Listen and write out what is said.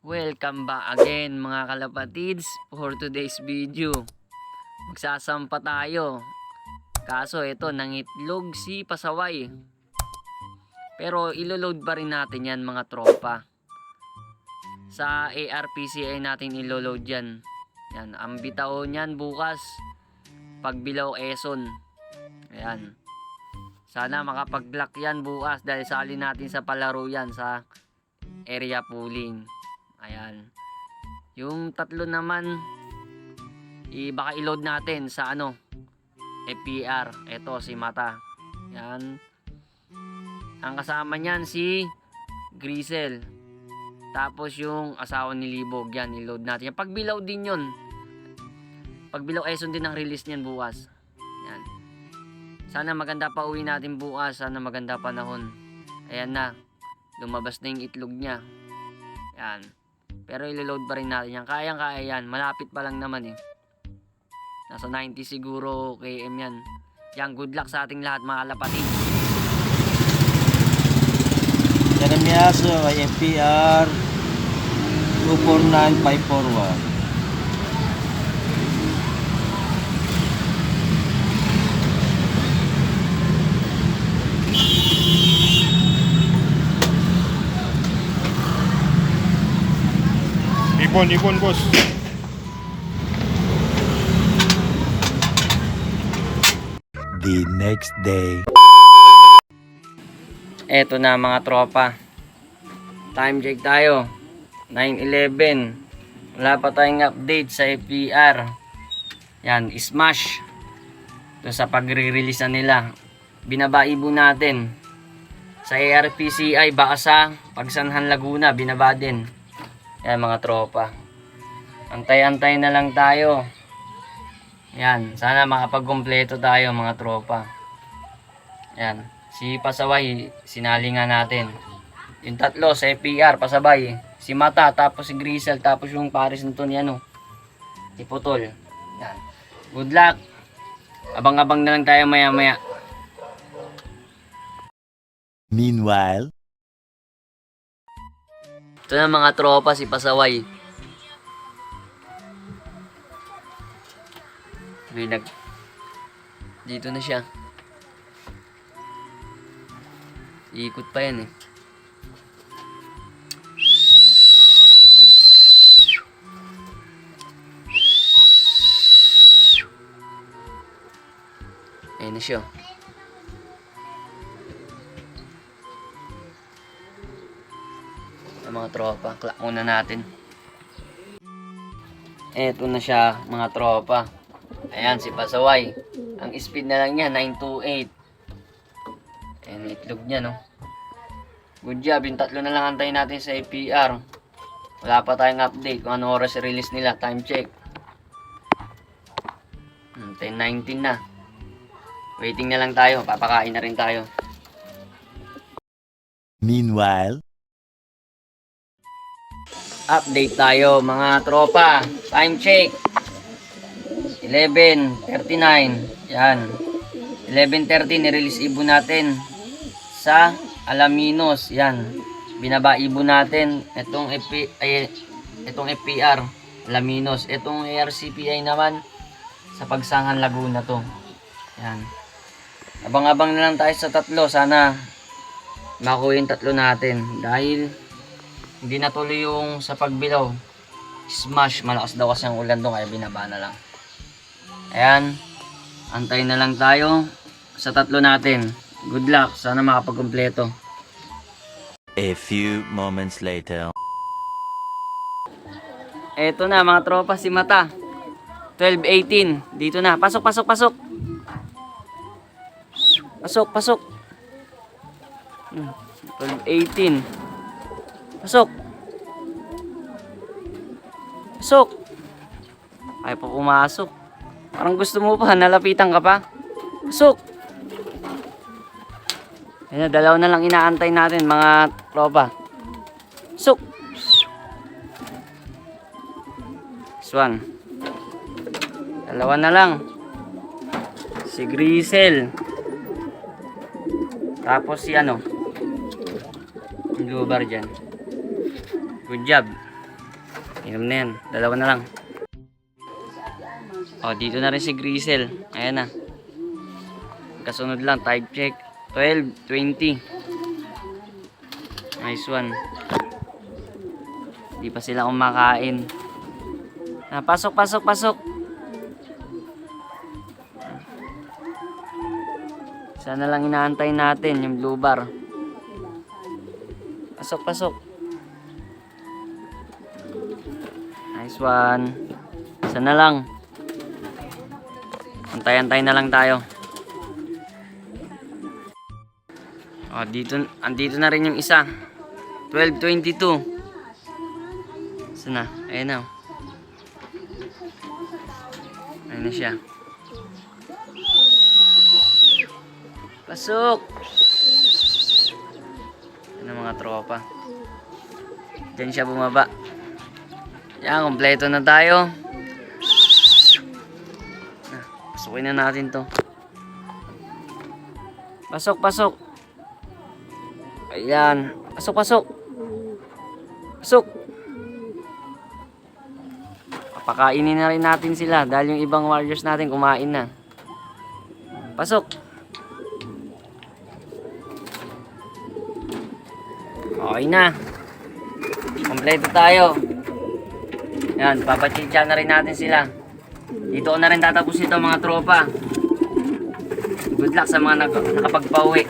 Welcome back again mga kalapatids for today's video. Magsasampa tayo. Kaso ito, nangitlog si Pasaway. Pero iloload pa rin natin yan mga tropa. Sa ARPCA natin iloload yan. Yan, ang bitaw niyan bukas. Pagbilaw Eson. Ayan. Sana makapag-block yan bukas dahil sali natin sa palaro yan sa area pooling. Ayan. Yung tatlo naman, i baka i-load natin sa ano, FPR. Ito si Mata. Yan. Ang kasama niyan si Grisel. Tapos yung asawa ni Libog, yan, i-load natin. Yan. Pagbilaw din yun. Pagbilaw Eson din ang release niyan bukas. Yan. Sana maganda pa uwi natin bukas. Sana maganda panahon. Ayan na. Lumabas na yung itlog niya. Yan. Pero ilo-load pa rin natin yan. Kayang-kaya yan. Malapit pa lang naman eh. Nasa 90 siguro km yan. Yan, good luck sa ating lahat mga kalapatid. Jeremiaso ay FPR 249541. Ibon, ibon, boss. The next day. Eto na mga tropa. Time check tayo. 9.11. Wala pa tayong update sa FPR. Yan, smash. Ito sa pagre-release na nila. Binabaibo natin. Sa ARPCI, baka sa Pagsanhan Laguna, binaba din. Yan mga tropa. Antay-antay na lang tayo. Yan, sana makapagkumpleto tayo mga tropa. Yan, si Pasaway, sinali nga natin. Yung tatlo sa FPR, pasabay. Si Mata, tapos si Grisel, tapos yung Paris nito ni ano, si Putol. Yan. Good luck. Abang-abang na lang tayo maya-maya. Meanwhile, Ito na mga tropa, si Pasaway. May nag... Dito na siya. Ikot pa yan eh. Ayan na siya. Ang mga tropa. Clock muna natin. Eto na siya, mga tropa. Ayan, si Pasaway. Ang speed na lang niya, 928. Ayan, itlog niya, no? Good job, yung tatlo na lang antayin natin sa APR. Wala pa tayong update kung ano oras release nila. Time check. Hmm, 10.19 na. Waiting na lang tayo. Papakain na rin tayo. meanwhile, Update tayo mga tropa. Time check. 11.39. Yan. 11.30 nirelease ibon natin sa Alaminos. Yan. Binaba ibon natin itong FP, ay, itong FPR Alaminos. Itong ARCPI naman sa Pagsangan Laguna to. Yan. Abang-abang na lang tayo sa tatlo. Sana makuha yung tatlo natin. Dahil hindi natuloy yung sa pagbilaw. Smash, malakas daw kasi ang ulan doon kaya binaba na lang. Ayan, antay na lang tayo sa tatlo natin. Good luck, sana makapagkumpleto. a few moments later. Eto na mga tropa si Mata. 12-18, dito na. Pasok, pasok, pasok. Pasok, pasok. Hmm, 12-18. Pasok. Pasok. Ay pa pumasok. Parang gusto mo pa, nalapitan ka pa. Pasok. Ayan, na, dalawa na lang inaantay natin mga tropa. Pasok. Swan. Dalawa na lang. Si Grisel. Tapos si ano. Lubar dyan. Good job. Inom na yan. Dalawa na lang. Oh, dito na rin si Grisel. Ayan na. Kasunod lang, type check. 12, 20. Nice one. Di pa sila kumakain. Ah, pasok, pasok, pasok. Sana lang inaantay natin yung blue bar. Pasok, pasok. Nice one. Sana lang. Antay-antay na lang tayo. Oh, dito, andito na rin yung isa. 12.22. Sana? Ayun na. oh. Ayun na siya. Pasok! Ano mga tropa? Diyan siya bumaba. Yan, kompleto na tayo. Pasukin na natin to. Pasok, pasok. Ayan. Pasok, pasok. Pasok. Papakainin na rin natin sila dahil yung ibang warriors natin kumain na. Pasok. Okay na. Kompleto tayo. Yan, papachicha na rin natin sila. Dito na rin tatapos ito mga tropa. Good luck sa mga nak- nakapagpauwi.